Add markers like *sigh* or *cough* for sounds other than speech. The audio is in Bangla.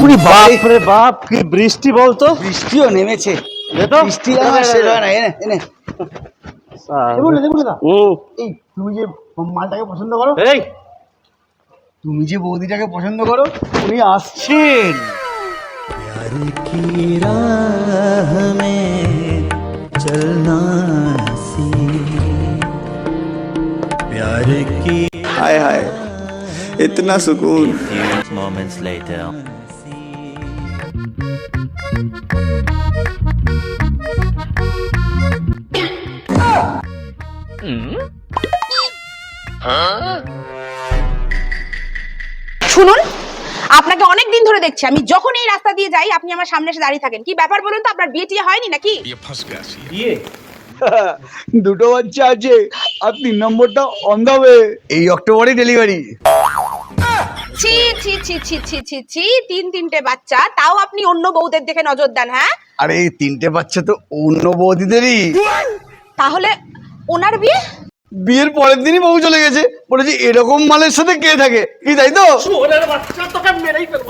ওরে বাপ রে বাপ কি বৃষ্টি বলতো? বৃষ্টিও নেমেছে। দেখো বৃষ্টি হ্যাঁ, হ্যাঁ, না হ্যাঁ। এনে এনে। এই তুমি যে মালটাকে পছন্দ করো? তুমি যে বৌদিটাকে পছন্দ করো উনি আসছেন। হায় হায়। इतना सुकून moments later শুনুন আপনাকে অনেক দিন ধরে দেখছি আমি যখন এই রাস্তা দিয়ে যাই আপনি আমার সামনে এসে দাঁড়িয়ে থাকেন কি ব্যাপার বলুন তো আপনার বিয়ে টিয়ে হয়নি নাকি বিয়ে *laughs* দুটো বাচ্চা আছে আর তিন নম্বরটা অন হবে এই অক্টোবরে ডেলিভারি ছি ছি ছি ছি ছি ছি ছি তিন তিনটে বাচ্চা। তাও আপনি অন্য বউদের দেখে নজর দেন হ্যাঁ? আরে এই তিনটে বাচ্চা তো অন্য বৌদিদেরই। তাহলে ওনার বিয়ে? বিয়ের পরের দিনই বউ চলে গেছে। বলেছে এরকম মালের সাথে কে থাকে? কি তাই তো? বাচ্চা তোকে মেরেই ফেলব।